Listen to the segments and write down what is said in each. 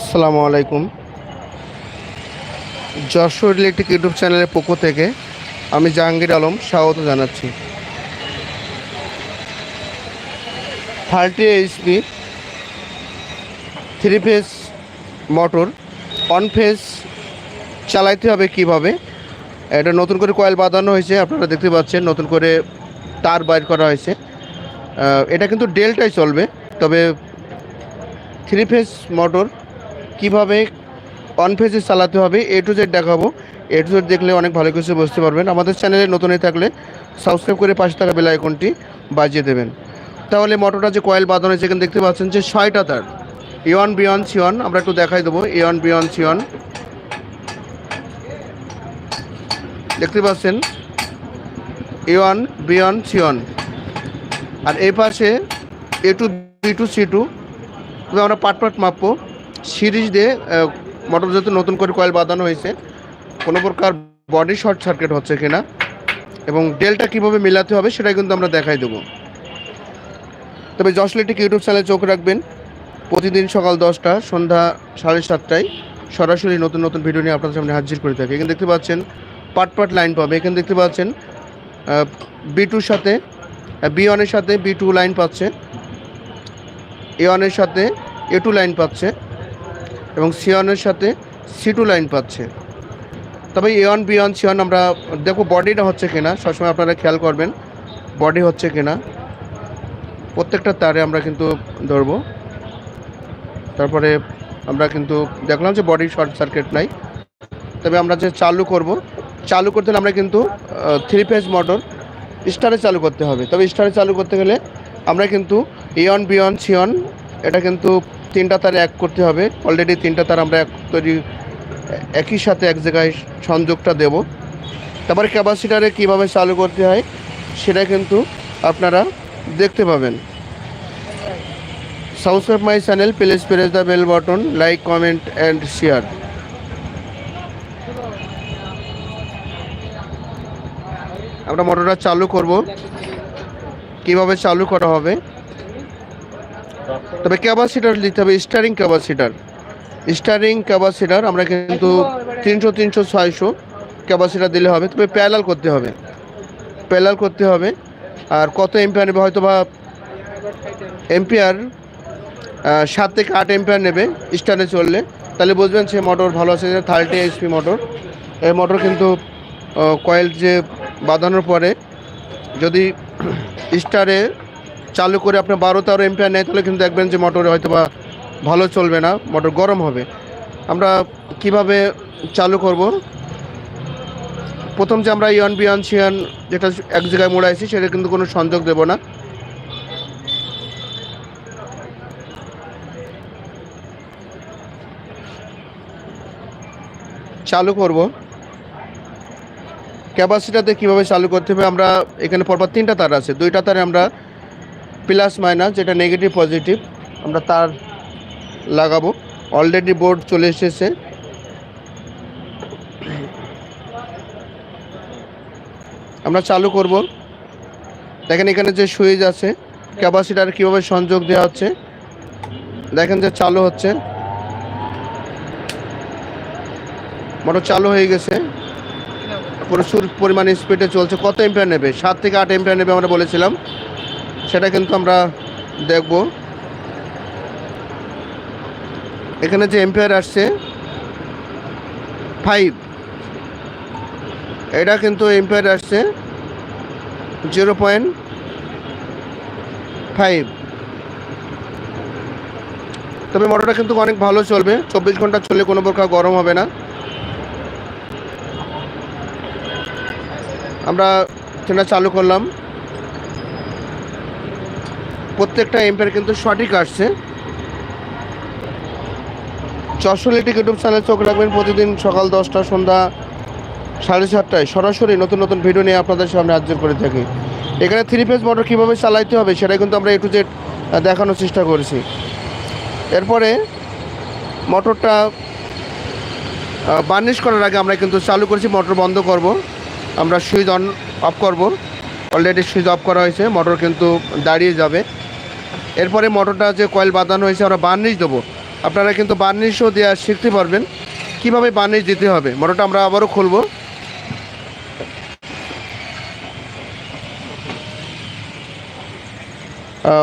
আসসালামু আলাইকুম। Jessore electric YouTube চ্যানেলের পক্ষ থেকে আমি জাহাঙ্গীর আলম স্বাগত জানাচ্ছি। Thirty HP, three phase motor on phase চালাইতে হবে কীভাবে? এটা নতুন করে কয়েল বাঁধানো হয়েছে, আপনারা দেখতে পাচ্ছেন নতুন করে তার বাইর করা হয়েছে। এটা কিন্তু ডেলটাই চলবে, তবে থ্রি ফেজ মোটর কীভাবে অন ফেজে চালাতে হবে এ টু জেড দেখাবো। এ টু জেড দেখলে অনেক ভালো কিছু বুঝতে পারবেন। আমাদের চ্যানেলে নতুন হয়ে থাকলে সাবস্ক্রাইব করে পাশে থাকা বেল আইকনটি বাজিয়ে দেবেন। তাহলে মোটরটা যে কয়েল বাঁধানো হয়েছে, এখানে দেখতে পাচ্ছেন যে ছয়টা তার। ইয়ন বিয়ন সিয়ন আমরা একটু দেখাই দেবো। ইয়ন বিয়ন সিয়ন দেখতে পাচ্ছেন? ইয়ন বিয়ন সিয়ন আর এই পাশে A two B two C two আমরা পাট পাট মাপবো। সিরিজ দিয়ে মোটর যেহেতু নতুন করে কয়েল বাঁধানো হয়েছে, কোনো প্রকার বডি শর্ট সার্কিট হচ্ছে কিনা এবং ডেলটা কীভাবে মেলাতে হবে সেটা কিন্তু আমরা দেখাই দেবো। তবে জসলেটিক ইউটিউব চ্যানেলে চোখ রাখবেন। প্রতিদিন সকাল দশটা, সন্ধ্যা সাড়ে সাতটায় সরাসরি নতুন নতুন ভিডিও নিয়ে আপনাদের সামনে হাজির করে থাকি। এখানে দেখতে পাচ্ছেন পাট পাট লাইন পাবে। এখানে দেখতে পাচ্ছেন বি টুর সাথে বি ওয়ানের সাথে বি টু লাইন পাচ্ছে। এ ওয়ানের সাথে এ টু লাইন পাচ্ছে। এবং সি ওয়ানের সাথে সি টু লাইন পাচ্ছে। তবে A one B one C one আমরা দেখো বডিটা হচ্ছে কিনা, সবসময় আপনারা খেয়াল করবেন বডি হচ্ছে কিনা। প্রত্যেকটা তারে আমরা কিন্তু ধরবো। তারপরে আমরা কিন্তু দেখলাম যে বডি শর্ট সার্কিট নাই। তবে আমরা যে চালু করব, চালু করতে হলে আমরা কিন্তু থ্রি ফেজ মোটর স্টারে চালু করতে হবে। তবে স্টারে চালু করতে গেলে আমরা কিন্তু ইয়ন বিয়ন সিয়ন এটা কিন্তু তিনটা তার এক করতে হবে। অলরেডি তিনটা তার আমরা এক তৈরি, একই সাথে এক জায়গায় সংযোগটা দেব। তারপরে ক্যাপাসিটারে কীভাবে চালু করতে হয়, সেটা কিন্তু আপনারা দেখতে পাবেন। Subscribe my channel please press the bell button like comment and share আমরা মোটরটা চালু করব। কীভাবে চালু করা হবে? তবে ক্যাপাসিটার দিতে হবে, স্টারিং ক্যাপাসিটার স্টারিং। ক্যাপাসিটার আমরা কিন্তু তিনশো তিনশো, ছয়শো ক্যাপাসিটার দিলে হবে। তবে প্যালাল করতে হবে। প্যালাল করতে হবে। আর কত এম্পিয়ার নেবে হয়তো বা এম্পিয়ার সাত থেকে আট এম্পিয়ার নেবে স্টারে চললে। তাহলে বুঝবেন সে মোটর ভালো আছে থার্টি এইচপি মোটর এই মোটর কিন্তু কয়েল যে বাঁধানোর পরে যদি স্টারে চালু করে আপনি বারো তেরো এম্পিয়ার নেয়, তাহলে কিন্তু দেখবেন যে মোটরে হয়তো বা ভালো চলবে না, মোটর গরম হবে। আমরা কীভাবে চালু করব? প্রথম যে আমরা ইয়ন বিয়ন সিয়ান যেটা এক জায়গায় মোড়াইছি সেটা কিন্তু কোনো সংযোগ দেব না। চালু করব। ক্যাপাসিটাতে কীভাবে চালু করতে হবে, আমরা এখানে পরপর তিনটা তার আছে। দুইটা তারে আমরা প্লাস মাইনাস, যেটা নেগেটিভ পজিটিভ আমরা তার লাগাবো। অলরেডি বোর্ড চলে এসেছে। আমরা চালু করব। দেখেন এখানে যে সুইচ আছে ক্যাপাসিটার কীভাবে সংযোগ দেওয়া হচ্ছে। দেখেন যে চালু হচ্ছে। মোটর চালু হয়ে গেছে। প্রচুর পরিমাণে স্পিডে চলছে। কত এম্পিয়ার নেবে? সাত থেকে আট এম্পিয়ার নেবে আমরা বলেছিলাম। সেটা কিন্তু আমরা দেখব। এখানে যে এম্পিয়ার আসছে ফাইভ এটা কিন্তু এম্পিয়ার আসছে জিরো পয়েন্ট ফাইভ তবে মোটরটা কিন্তু অনেক ভালো চলবে। চব্বিশ ঘণ্টা চললে কোনো প্রকার গরম হবে না। আমরা ট্রেনটা চালু করলাম। প্রত্যেকটা এম্পের কিন্তু সঠিক আসছে। চশলিটিক ইউটিউব চ্যানেল চোখ রাখবেন প্রতিদিন সকাল দশটা, সন্ধ্যা সাড়ে সাতটায়। সরাসরি নতুন নতুন ভিডিও নিয়ে আপনাদের সামনে হাজির করে থাকি। এখানে থ্রি ফেজ মোটর কীভাবে চালাইতে হবে সেটা কিন্তু আমরা এ টু দেখানোর চেষ্টা করেছি। এরপরে মোটরটা বার্নিশ করার আগে আমরা কিন্তু চালু করেছি মোটর বন্ধ করব। আমরা সুইচ অন অফ করব। অলরেডি সুইচ অফ করা হয়েছে মোটর কিন্তু দাঁড়িয়ে যাবে। এরপরে মোটরটা যে কয়েল বাঁধানো হয়েছে, আমরা বার্নিশ দেবো। আপনারা কিন্তু বার্নিশও দেওয়া শিখতে পারবেন। কীভাবে বার্নিশ দিতে হবে? মোটরটা আমরা আবারও খুলবো।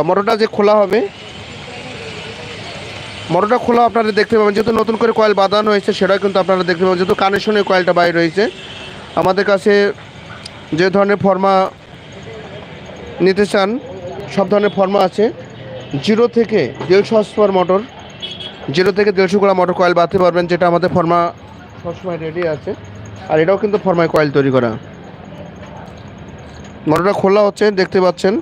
মোটরটা যে খোলা হবে, মোটরটা খোলা আপনারা দেখতে পাবেন। যেহেতু নতুন করে কয়েল বাঁধানো হয়েছে, সেটাও কিন্তু আপনারা দেখতে পাবেন। যেহেতু কানেকশনের কয়েলটা বাইরে রয়েছে, আমাদের কাছে যে ধরনের ফর্মা নিতে চান, সব ধরনের ফর্মা আছে। জিরো থেকে দেড়শো হসপাওয়ার মোটর, জিরো থেকে দেড়শো গোড়া মোটর কয়েল বাঁধতে পারবেন, যেটা আমাদের ফর্মা সবসময় রেডি আছে। আর এটাও কিন্তু ফর্মায় কয়েল তৈরি করা। মোটরটা খোলা হচ্ছে, দেখতে পাচ্ছেন।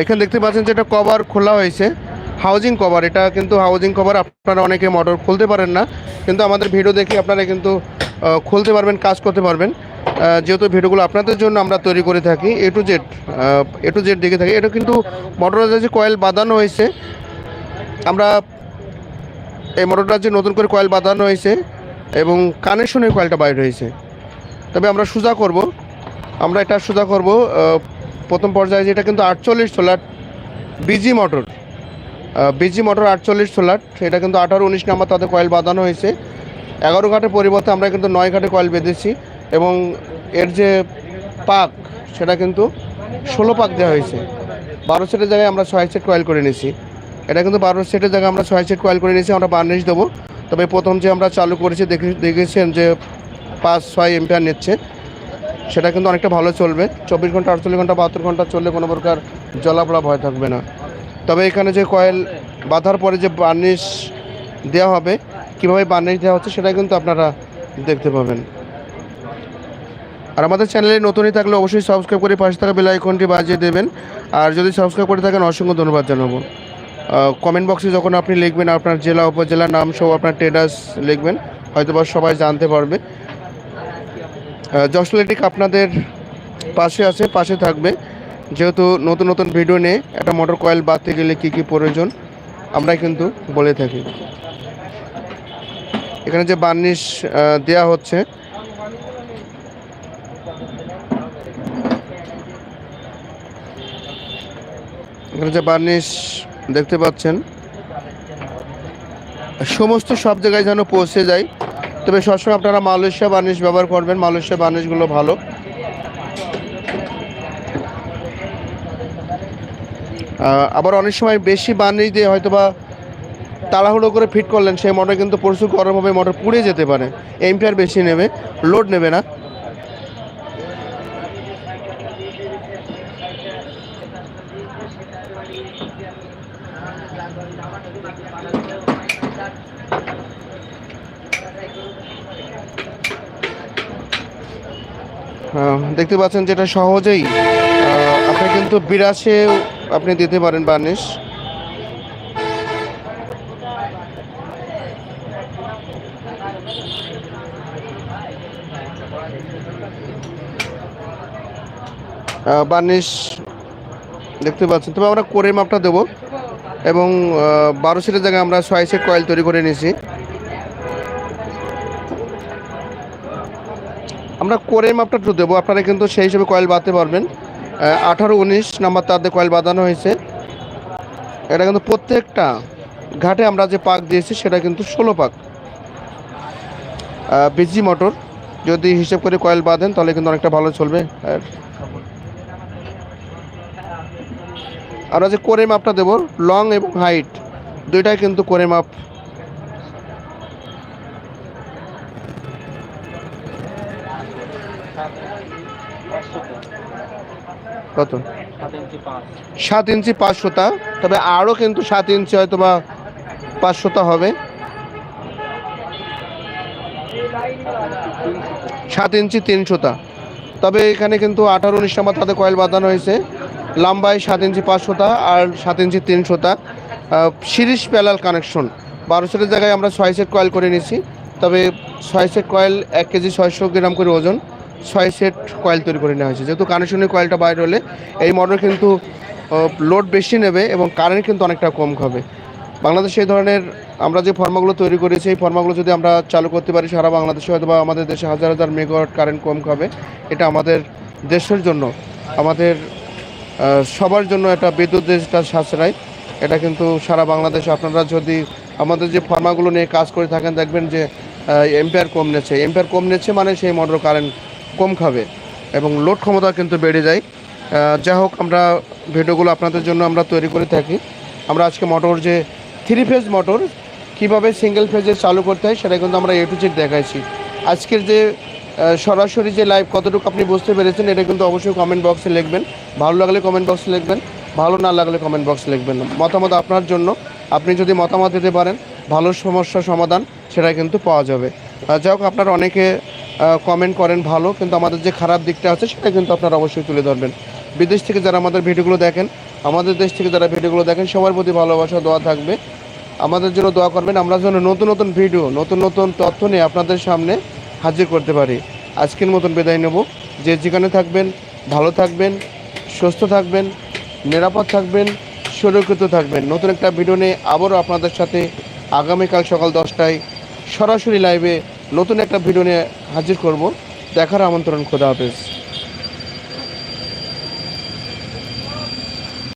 এখানে দেখতে পাচ্ছেন যে এটা কভার খোলা হয়েছে। হাউজিং কভার, এটা কিন্তু হাউজিং কভার, আপনারা অনেকে মোটর খুলতে পারেন না। কিন্তু আমাদের ভিডিও দেখে আপনারা কিন্তু খুলতে পারবেন, কাজ করতে পারবেন। যেহেতু ভিডিওগুলো আপনাদের জন্য আমরা তৈরি করে থাকি A to Z A to Z দেখে থাকি। এটা কিন্তু মোটরের যে কয়েল বাঁধানো হয়েছে। আমরা এই মোটরটা যে নতুন করে কয়েল বাঁধানো হয়েছে এবং কানেকশনের কয়েলটা বাইর হয়েছে। তবে আমরা সোজা করব। আমরা এটা সোজা করব প্রথম পর্যায়ে যেটা কিন্তু আটচল্লিশ solar BG motor BG motor আটচল্লিশ সোলার এটা কিন্তু আঠারো উনিশ নাম্বার তাদের কয়েল বাঁধানো হয়েছে। এগারো ঘাটের পরিবর্তে আমরা কিন্তু নয় ঘাটে কয়েল বেঁধেছি এবং এর যে পাক, সেটা কিন্তু ষোলো পাক দেওয়া হয়েছে। বারো সেটের জায়গায় আমরা ছয় সেট কয়েল করে নিয়েছি। এটা কিন্তু বারো সেটের জায়গায় আমরা ছয় সেট কয়েল করে নিয়েছি, আমরা বার্নিশ দেবো। তবে প্রথম যে আমরা চালু করেছি, দেখে দেখেছেন যে পাঁচ, ছয় এম্পিয়ার নিচ্ছে। সেটা কিন্তু অনেকটা ভালো চলবে। চব্বিশ ঘণ্টা, আটচল্লিশ ঘণ্টা, বাহাত্তর ঘণ্টা চললে কোনো প্রকার জলাপড়া ভয় থাকবে না। তবে এখানে যে কয়েল বাঁধার পরে যে বার্নিশ দেওয়া হবে, কীভাবে বার্নিশ দেওয়া হচ্ছে সেটা কিন্তু আপনারা দেখতে পাবেন। আর আমাদের চ্যানেলে নতুনই থাকলে অবশ্যই সাবস্ক্রাইব করে পাশে থাকা বেল আইকনটি বাজিয়ে দেবেন। আর যদি সাবস্ক্রাইব করে থাকেন, অসংখ্য ধন্যবাদ জানাব। কমেন্ট বক্সে যখন আপনি লিখবেন, আপনার জেলা উপজেলা নাম সহ আপনার টেডাস লিখবেন হয়তো বা সবাই জানতে পারবে। জসলেটিক আপনাদের পাশে আছে, পাশে থাকবে। যেহেতু নতুন নতুন ভিডিও নিয়ে একটা মোটর কয়েল বাঁধতে গেলে কী কী প্রয়োজন আমরা কিন্তু বলে থাকি। এখানে যে বার্নিশ দেয়া হচ্ছে, এখানে যে বার্নিশ দেখতে পাচ্ছেন, সমস্ত সব জায়গায় যেন পৌঁছে যায়। তবে সবসময় আপনারা মালয়েশিয়া বার্নিশ ব্যবহার করবেন। মালয়েশিয়া বার্নিশগুলো ভালো। আবার অনেক সময় বেশি বার্নিশ দিয়ে হয়তো বা তাড়াহুড়ো করে ফিট করলেন, সেই মোটর কিন্তু প্রচুর গরম হবে, মোটর পুড়ে যেতে পারে। এমপিআর বেশি নেবে, লোড নেবে না। দেখতে পাচ্ছেন যেটা সহজেই আপনি কিন্তু বিরাশে আপনি দিতে পারেন বার্নিশ। বার্নিশ দেখতে পাচ্ছেন। তবে আমরা করে মাপটা দেবো এবং বারো সিটের জায়গায় আমরা ছয় সেট কয়েল তৈরি করে নিয়েছি। আমরা করে মাপটা একটু দেবো। আপনারা কিন্তু সেই হিসেবে কয়েল বাঁধতে পারবেন। আঠারো উনিশ নাম্বার তাদের কয়েল বাঁধানো হয়েছে। এটা কিন্তু প্রত্যেকটা ঘাটে আমরা যে পাক দিয়েছি, সেটা কিন্তু ষোলো পাক। বিজি মোটর, যদি হিসেব করে কয়েল বাঁধেন, তাহলে কিন্তু অনেকটা ভালো চলবে। আর আমরা যে করে মাপটা দেবো লং এবং হাইট দুইটাই কিন্তু করে মাপ কত? সাত ইঞ্চি পাঁচশোটা তবে আরও কিন্তু সাত ইঞ্চি হয়তো বা পাঁচশোটা হবে। সাত ইঞ্চি তিনশোটা। তবে এখানে কিন্তু আঠারো উনিশ নাম্বার তাদের কয়েল বাঁধানো হয়েছে। লম্বায় সাত ইঞ্চি পাঁচশোটা আর সাত ইঞ্চি তিনশোটা। Series parallel connection. বারো সেটের জায়গায় আমরা ছয় সেট কয়েল করে নিয়েছি। তবে ছয় সেট কয়েল এক কেজি ছয়শো গ্রাম করে ওজন। ছয় সেট কয়েল তৈরি করে নেওয়া হয়েছে। যেহেতু কানেকশনের কয়েলটা বাইরে হলে এই মোটর কিন্তু লোড বেশি নেবে এবং কারেন্ট কিন্তু অনেকটা কম খাবে। বাংলাদেশে এই ধরনের আমরা যে ফর্মাগুলো তৈরি করেছি, এই ফর্মাগুলো যদি আমরা চালু করতে পারি সারা বাংলাদেশে হয়তো বা আমাদের দেশে হাজার হাজার মেগাওয়াট কারেন্ট কম খাবে। এটা আমাদের দেশের জন্য, আমাদের সবার জন্য এটা বিদ্যুৎ যেটা সাশ্রয়, এটা কিন্তু সারা বাংলাদেশে আপনারা যদি আমাদের যে ফার্মাগুলো নিয়ে কাজ করে থাকেন, দেখবেন যে এম্পায়ার কম নিচ্ছে এম্পায়ার কম নিচ্ছে মানে সেই মোটর কারেন্ট কম খাবে এবং লোড ক্ষমতা কিন্তু বেড়ে যায়। যাই হোক, আমরা ভিডিওগুলো আপনাদের জন্য আমরা তৈরি করে থাকি। আমরা আজকে মোটর যে থ্রি ফেজ মোটর, কীভাবে সিঙ্গেল ফেজে চালু করতে হয় সেটা কিন্তু আমরা জেড দেখাইছি। আজকের যে সরাসরি যে লাইভ কতটুকু আপনি বুঝতে পেরেছেন, এটা কিন্তু অবশ্যই কমেন্ট বক্সে লিখবেন। ভালো লাগলে কমেন্ট বক্সে লিখবেন, ভালো না লাগলে কমেন্ট বক্সে লিখবেন। মতামত আপনার জন্য। আপনি যদি মতামত দিতে পারেন, ভালো সমস্যা সমাধান সেটা কিন্তু পাওয়া যাবে। যাই হোক, আপনারা অনেকে কমেন্ট করেন ভালো, কিন্তু আমাদের যে খারাপ দিকটা আছে সেটা কিন্তু আপনারা অবশ্যই তুলে ধরবেন। বিদেশ থেকে যারা আমাদের ভিডিওগুলো দেখেন, আমাদের দেশ থেকে যারা ভিডিওগুলো দেখেন, সবার প্রতি ভালোবাসা, দোয়া থাকবে। আমাদের জন্য দোয়া করবেন, আমরা যেন নতুন নতুন ভিডিও, নতুন নতুন তথ্য নিয়ে আপনাদের সামনে হাজির করতে পারি। আজকের মতন বিদায় নেব। যে যেখানে থাকবেন, ভালো থাকবেন, সুস্থ থাকবেন, নিরাপদ থাকবেন, সুরক্ষিত থাকবেন। নতুন একটা ভিডিও নিয়ে আবারও আপনাদের সাথে আগামীকাল সকাল দশটায় সরাসরি লাইভে নতুন একটা ভিডিও নিয়ে হাজির করব। দেখার আমন্ত্রণ খোদা হাফেজ।